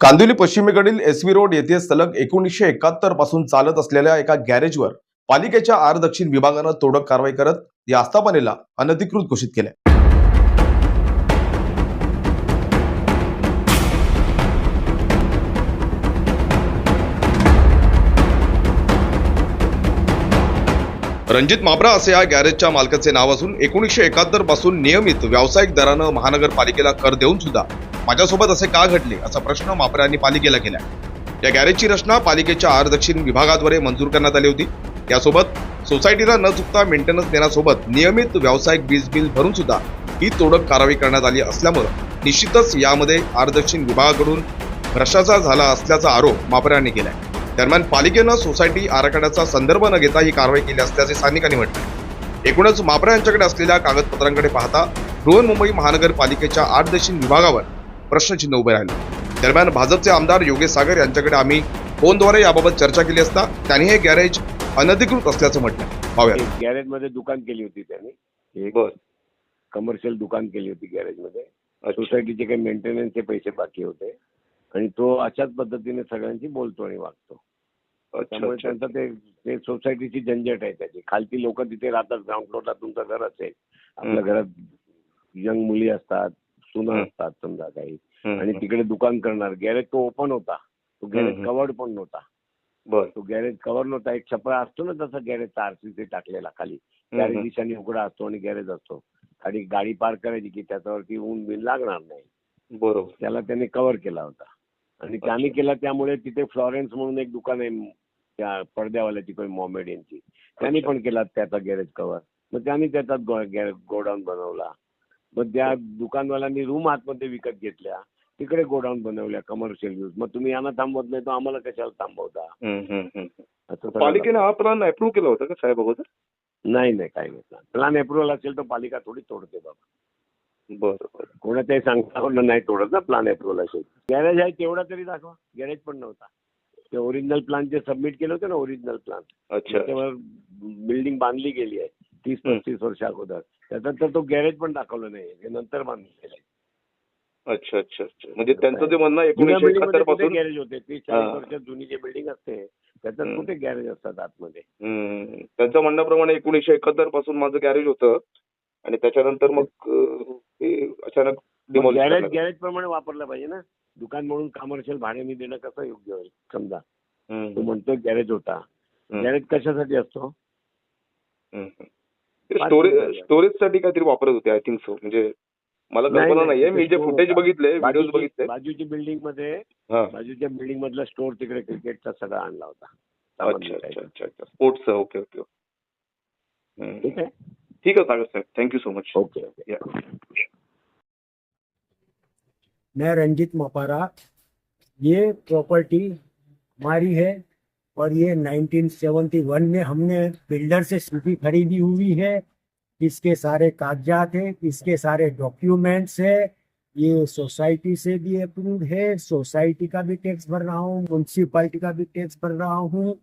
कांदिवली पश्चिमेकडील S V road येथे सलग एकोणीसशे एकाहत्तरपासून चालत असलेल्या एका गॅरेजवर पालिकेच्या आर दक्षिण विभागानं तोडक कारवाई करत या आस्थापनेला अनधिकृत घोषित केले रणजित माबरा असे या गॅरेजच्या मालकाचे नाव असून एकोणीसशे एकाहत्तरपासून नियमित व्यावसायिक दरानं महानगरपालिकेला कर देऊन सुद्धा माझ्यासोबत असे का घडले असा प्रश्न मापरा यांनी पालिकेला केला या गॅरेजची रचना पालिकेच्या आर दक्षिण विभागाद्वारे मंजूर करण्यात आली होती. यासोबत सोसायटीला न चुकता मेंटेनन्स देण्यासोबत नियमित व्यावसायिक वीज बिल भरून सुद्धा ही तोडक कारवाई करण्यात आली असल्यामुळं निश्चितच यामध्ये आर दक्षिण विभागाकडून भ्रष्टाचार झाला असल्याचा आरोप मापऱ्यांनी केला आहे दरम्यान पालिकेनं सोसायटी आराखड्याचा संदर्भ न घेता ही कारवाई केली असल्याचे स्थानिकांनी म्हटले एकूणच मापरा यांच्याकडे असलेल्या कागदपत्रांकडे पाहता बृहन्मुंबई महानगरपालिकेच्या आठ दक्षिण विभागावर प्रश्नचिन्ह उभे राहिले. दरम्यान भाजपचे आमदार योगेश सागर यांच्याकडे आम्ही फोनद्वारे याबाबत चर्चा केली असता त्यांनी हे गॅरेज अनधिकृत असल्याचं म्हटलं पाहूया. गॅरेजमध्ये दुकान केली होती त्यांनी. एक कमर्शियल दुकान केली होती गॅरेजमध्ये सोसायटीचे काही मेंटेनन्सचे पैसे बाकी होते. आणि तो अशाच पद्धतीने सगळ्यांशी बोलतो आणि वागतो. त्यामुळे त्यांचं ते ते सोसायटीची झंझट आहे त्याची. खालती लोक तिथे राहतात ग्राउंड फ्लोअरला तुमचं घर असेल. आपल्या. घरात यंग मुली असतात सुना. असतात समजा काही. आणि. तिकडे दुकान करणार. गॅरेज तो ओपन होता. तो गॅरेज. कवर्ड पण नव्हता. बर. तो गॅरेज कव्हर नव्हता. एक छपरा असतो ना तसा गॅरेजचा आरसीसी टाकलेला खाली. चारी. दिशांनी उघडा असतो आणि गॅरेज असतो. आणि गाडी पार्क करायची की त्याच्यावरती ऊन बिन लागणार नाही. बरोबर. त्याला त्याने कव्हर केला होता. आणि त्याने केला त्यामुळे तिथे फ्लॉरेन्स म्हणून एक दुकान आहे त्या पडद्यावाल्याची काही मॉमेडियनची. त्यांनी. पण केला त्याचा गॅरेज कव्हर. मग त्यांनी त्याचा गोडाऊन बनवला. मग त्या दुकानवाल्यांनी रूम आतमध्ये विकत घेतल्या. तिकडे गोडाऊन बनवल्या कमर्शियल यूज मग तुम्ही यांना थांबवत नाही तो आम्हाला कशाला थांबवता. असं पालिकेने हा प्लॅन अप्रूव्ह केला होता का साहेब अगोदर नाही नाही काही नाही. प्लॅन अप्रुव्हल असेल तर पालिका थोडी तोडते बाबा. बरं बरं कोणाच्याही सांगता नाही तोडत ना प्लॅन अप्रुव्हल असेल गॅरेज आहे तेवढा तरी दाखवा. गॅरेज पण नव्हता. ते ओरिजिनल प्लॅन जे सबमिट केलं होतं ना ओरिजिनल प्लॅन अच्छा. त्याच्यावर बिल्डिंग बांधली गेली आहे. तीस हं. पस्तीस वर्ष अगोदर. त्याच्यात तर तो गॅरेज पण दाखवलं नाही ते नंतर बांधलेलं आहे. अच्छा अच्छा अच्छा. म्हणजे त्यांचं जे म्हणणं एकोणीसशे पासून गॅरेज होते? तीस चाळीस हां. वर्षात जुनी जी बिल्डिंग असते त्याच्यात हं. कुठे गॅरेज असतात आतमध्ये. त्यांच्या म्हणण्याप्रमाणे एकोणीसशे एकाहत्तरपासून माझं गॅरेज होतं. आणि त्याच्यानंतर मग ते अचानक गॅरेज गॅरेज प्रमाणे वापरलं पाहिजे ना. दुकान म्हणून कमर्शियल भाड्याने देणं कसं योग्य होईल? समजा. तो म्हणतो गॅरेज होता. गॅरेज कशासाठी असतो? स्टोरेज. स्टोरेजसाठी काहीतरी वापरत होते आय थिंक सो म्हणजे मला कल्पना नाही, नाहीये. मी जे फुटेज. बघितले व्हिडिओज बाजूची बघितले बाजूची बिल्डिंगमध्ये बाजूच्या बिल्डिंग मधला स्टोर तिकडे क्रिकेटचा सगळा आणला होता. Sports okay okay. ठीक आहे? ठीक आहे सागर साहेब. Thank you so much okay okay मैं रंजित मपारा, ये प्रॉपर्टी हमारी है और ये 1971 में हमने बिल्डर से स्कूटी खरीदी हुई है। इसके सारे कागजात हैं, इसके सारे डॉक्यूमेंट्स है, ये सोसाइटी से भी अप्रूव है सोसाइटी का भी टैक्स भर रहा हूँ म्यूनसिपालिटी का भी टैक्स भर रहा हूँ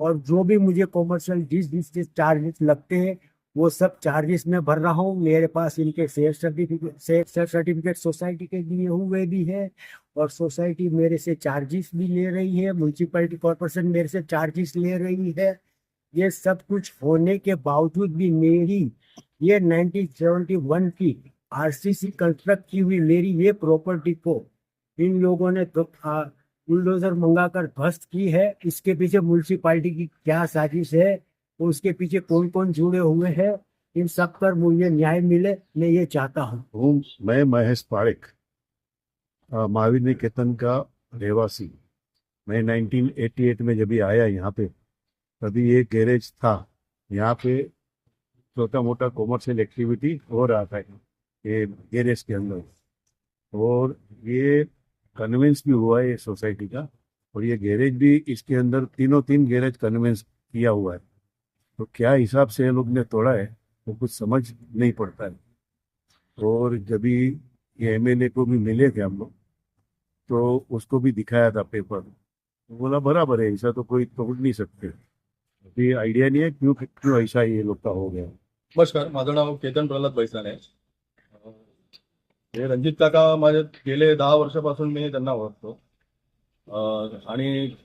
और जो भी मुझे कॉमर्शियल जिस जिस चार्जेस लगते हैं वो सब चार्जेस में भर रहा हूँ। मेरे पास इनके share certificate share certificate society के दिए हुए भी है और सोसाइटी मेरे से चार्जेस भी ले रही है। म्यूनसिपैलिटी कॉरपोरेशन मेरे से चार्जेस ले रही है। ये सब कुछ होने के बावजूद भी मेरी ये 1971 की आरसीसी कंस्ट्रक्ट की हुई मेरी ये प्रॉपर्टी को इन लोगों ने तो बुलडोजर मंगाकर ध्वस्त की है। इसके पीछे म्यूनसिपाली की क्या साजिश है? उसके पीछे कौन कौन जुड़े हुए हैं, इन सब पर मुझे न्याय मिले, मैं ये चाहता हूँ। मैं महेश पारिक महावीर निकेतन का रहवासी। मैं 1988 में जब आया यहाँ पे, तभी ये गैरेज था। यहाँ पे छोटा मोटा कॉमर्शियल एक्टिविटी हो रहा था ये गैरेज के अंदर। और ये कन्वेंस भी हुआ है ये सोसाइटी का, और ये गैरेज भी इसके अंदर तीनों तीन गैरेज कन्वेंस किया हुआ है। तो क्या हिसाब से ये लोग ने तोड़ा है वो कुछ समझ नहीं पड़ता है। और जब भी ये एमएलए को भी मिले थे हम लोग तो उसको भी दिखाया था पेपर तो बोला बराबर है ऐसा तो कोई तोड़ नहीं सकते। अभी आइडिया नहीं है क्यों क्यों ऐसा ये लोग का हो गया। नमस्कार माझं नाव केतन प्रल्हाद बैसाने हे रणजित काका माझे गेले दहा वर्षापासून मी त्यांना ओळखतो. आणि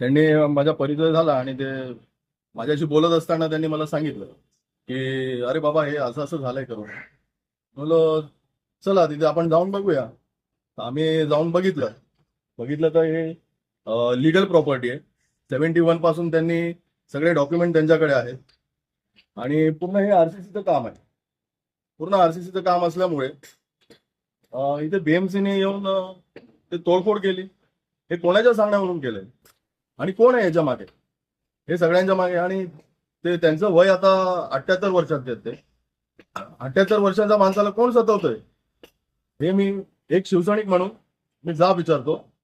त्यांनी माझा परिचय झाला आणि ते माझ्याशी बोलत असताना त्यांनी मला सांगितलं की अरे बाबा हे असं असं झालंय करून. म्हणलं चला तिथे आपण जाऊन बघूया. आम्ही जाऊन बघितलं. बघितलं तर हे लिगल प्रॉपर्टी आहे. सेव्हन्टी वनपासून त्यांनी सगळे डॉक्युमेंट त्यांच्याकडे आहेत. आणि पूर्ण हे आरसीसीचं काम आहे. पूर्ण आरसीसीचं काम असल्यामुळे इथे बीएमसीने येऊन ते तोडफोड केली. हे कोणाच्या सांगण्यावरून केलंय? आणि कोण आहे याच्या मागे? हे सगळ्यांच्या मागे आणि ते त्यांचं वय आता अठ्याहत्तर वर्षाचे आहेत ते. अठ्याहत्तर वर्षाच्या माणसाला कोण सतवतोय? हे मी एक शिवसैनिक म्हणून मी जा विचारतो.